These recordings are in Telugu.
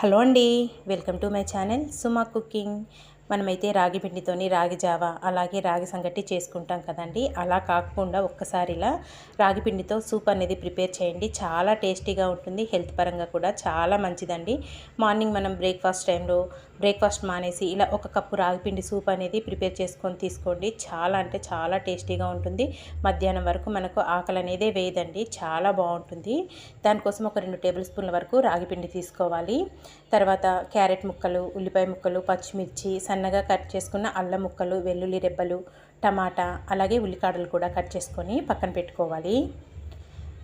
హలో అండి welcome to my channel Suma cooking. మనమైతే రాగి పిండితోని రాగి జావ అలాగే రాగి సంగటి చేసుకుంటాం కదండి. అలా కాకుండా ఒక్కసారి ఇలా రాగి పిండితో సూప్ అనేది ప్రిపేర్ చేయండి. చాలా టేస్టీగా ఉంటుంది హెల్త్ పరంగా కూడా చాలా మంచిదండి. మార్నింగ్ మనం బ్రేక్ఫాస్ట్ టైంలో బ్రేక్ఫాస్ట్ మానేసి ఇలా ఒక కప్పు రాగిపిండి సూప్ అనేది ప్రిపేర్ చేసుకొని తీసుకోండి. చాలా అంటే చాలా టేస్టీగా ఉంటుంది. మధ్యాహ్నం వరకు మనకు ఆకలి అనేది వేయదండి చాలా బాగుంటుంది. దానికోసం ఒక రెండు టేబుల్ స్పూన్ల వరకు రాగిపిండి తీసుకోవాలి. తర్వాత క్యారెట్ ముక్కలు ఉల్లిపాయ ముక్కలు పచ్చిమిర్చి సన్నగా కట్ చేసుకున్న అల్లం ముక్కలు వెల్లుల్లి రెబ్బలు టమాటా అలాగే ఉల్లికాడలు కూడా కట్ చేసుకొని పక్కన పెట్టుకోవాలి.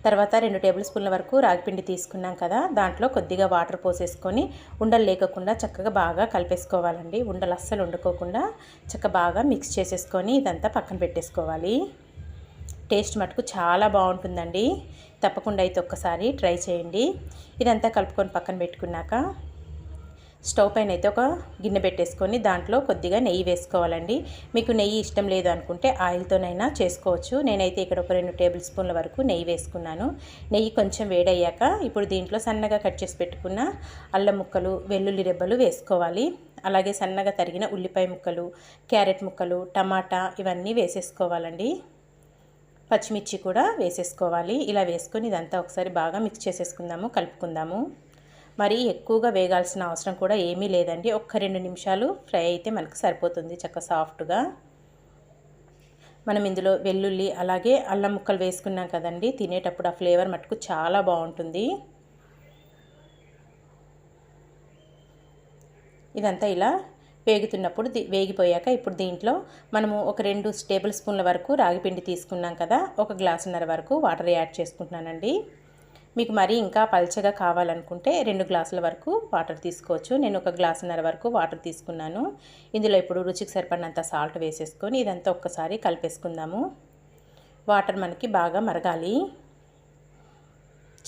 తర్వాత రెండు టేబుల్ స్పూన్ల వరకు రాగిపిండి తీసుకున్నాం కదా దాంట్లో కొద్దిగా వాటర్ పోసేసుకొని ఉండలు లేకుండా చక్కగా బాగా కలిపేసుకోవాలండి. ఉండలు అస్సలు వండుకోకుండా చక్కగా బాగా మిక్స్ చేసేసుకొని ఇదంతా పక్కన పెట్టేసుకోవాలి. టేస్ట్ మటుకు చాలా బాగుంటుందండి. తప్పకుండా అయితే ఒక్కసారి ట్రై చేయండి. ఇదంతా కలుపుకొని పక్కన పెట్టుకున్నాక స్టవ్ పైన అయితే ఒక గిన్నె పెట్టేసుకొని దాంట్లో కొద్దిగా నెయ్యి వేసుకోవాలండి. మీకు నెయ్యి ఇష్టం లేదు అనుకుంటే ఆయిల్తోనైనా చేసుకోవచ్చు. నేనైతే ఇక్కడ ఒక రెండు టేబుల్ స్పూన్ల వరకు నెయ్యి వేసుకున్నాను. నెయ్యి కొంచెం వేడయ్యాక ఇప్పుడు దీంట్లో సన్నగా కట్ చేసి పెట్టుకున్న అల్లం ముక్కలు వెల్లుల్లి రెబ్బలు వేసుకోవాలి. అలాగే సన్నగా తరిగిన ఉల్లిపాయ ముక్కలు క్యారెట్ ముక్కలు టమాటా ఇవన్నీ వేసేసుకోవాలండి. పచ్చిమిర్చి కూడా వేసేసుకోవాలి. ఇలా వేసుకొని ఇదంతా ఒకసారి బాగా మిక్స్ చేసేసుకుందాము కలుపుకుందాము. మరీ ఎక్కువగా వేగాల్సిన అవసరం కూడా ఏమీ లేదండి. ఒక్క రెండు నిమిషాలు ఫ్రై అయితే మనకు సరిపోతుంది చక్క సాఫ్ట్గా. మనం ఇందులో వెల్లుల్లి అలాగే అల్లం ముక్కలు వేసుకున్నాం కదండి తినేటప్పుడు ఆ ఫ్లేవర్ మటుకు చాలా బాగుంటుంది. ఇదంతా ఇలా వేగుతున్నప్పుడు వేగిపోయాక ఇప్పుడు దీంట్లో మనము ఒక రెండు టేబుల్ స్పూన్ల వరకు రాగిపిండి తీసుకున్నాం కదా ఒక గ్లాసున్నర వరకు వాటర్ యాడ్ చేసుకుంటున్నానండి. మీకు మరీ ఇంకా పల్చగా కావాలనుకుంటే రెండు గ్లాసుల వరకు వాటర్ తీసుకోవచ్చు. నేను ఒక గ్లాసున్నర వరకు వాటర్ తీసుకున్నాను. ఇందులో ఇప్పుడు రుచికి సరిపడినంత సాల్ట్ వేసేసుకొని ఇదంతా ఒక్కసారి కలిపేసుకుందాము. వాటర్ మనకి బాగా మరగాలి.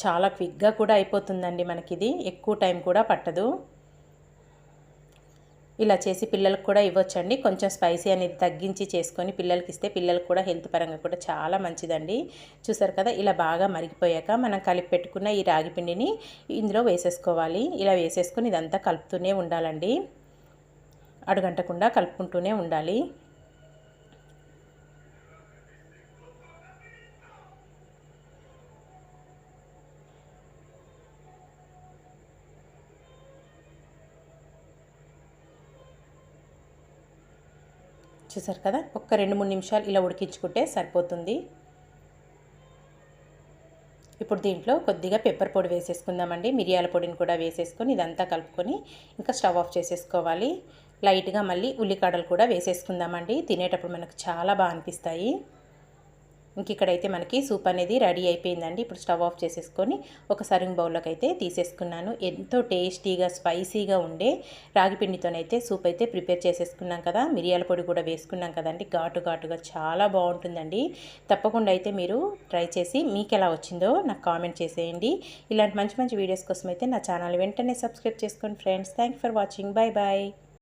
చాలా క్విక్గా కూడా అయిపోతుందండి మనకి ఇది ఎక్కువ టైం కూడా పట్టదు. ఇలా చేసి పిల్లలకు కూడా ఇవ్వచ్చండి. కొంచెం స్పైసీ అనేది తగ్గించి చేసుకొని పిల్లలకి ఇస్తే పిల్లలకు కూడా హెల్త్ పరంగా కూడా చాలా మంచిదండి. చూసారు కదా ఇలా బాగా మరిగిపోయాక మనం కలిపి పెట్టుకున్న ఈ రాగి పిండిని ఇందులో వేసేసుకోవాలి. ఇలా వేసేసుకొని ఇదంతా కలుపుతూనే ఉండాలండి. అడుగంటకుండా కలుపుకుంటూనే ఉండాలి. చూసారు కదా? ఒక్క రెండు మూడు నిమిషాలు ఇలా ఉడికించుకుంటే సరిపోతుంది. ఇప్పుడు దీంట్లో కొద్దిగా పెప్పర్ పొడి వేసేసుకుందామండి. మిరియాల పొడిని కూడా వేసేసుకొని ఇదంతా కలుపుకొని ఇంకా స్టవ్ ఆఫ్ చేసేసుకోవాలి. లైట్గా మళ్ళీ ఉల్లికాడలు కూడా వేసేసుకుందామండి. తినేటప్పుడు మనకు చాలా బాగా అనిపిస్తాయి. ఇంక ఇక్కడైతే మనకి సూప్ అనేది రెడీ అయిపోయిందండి. ఇప్పుడు స్టవ్ ఆఫ్ చేసేసుకొని ఒక సర్వింగ్ బౌల్లోకి అయితే తీసేసుకున్నాను. ఎంతో టేస్టీగా స్పైసీగా ఉండే రాగి పిండితోనైతే సూప్ అయితే ప్రిపేర్ చేసేసుకున్నాం కదా. మిరియాల పొడి కూడా వేసుకున్నాం కదండి. ఘాటు ఘాటుగా చాలా బాగుంటుందండి. తప్పకుండా అయితే మీరు ట్రై చేసి మీకు ఎలా వచ్చిందో నాకు కామెంట్ చేసేయండి. ఇలాంటి మంచి మంచి వీడియోస్ కోసం అయితే నా ఛానల్ వెంటనే సబ్స్క్రైబ్ చేసుకోండి friends. Thank for watching. Bye bye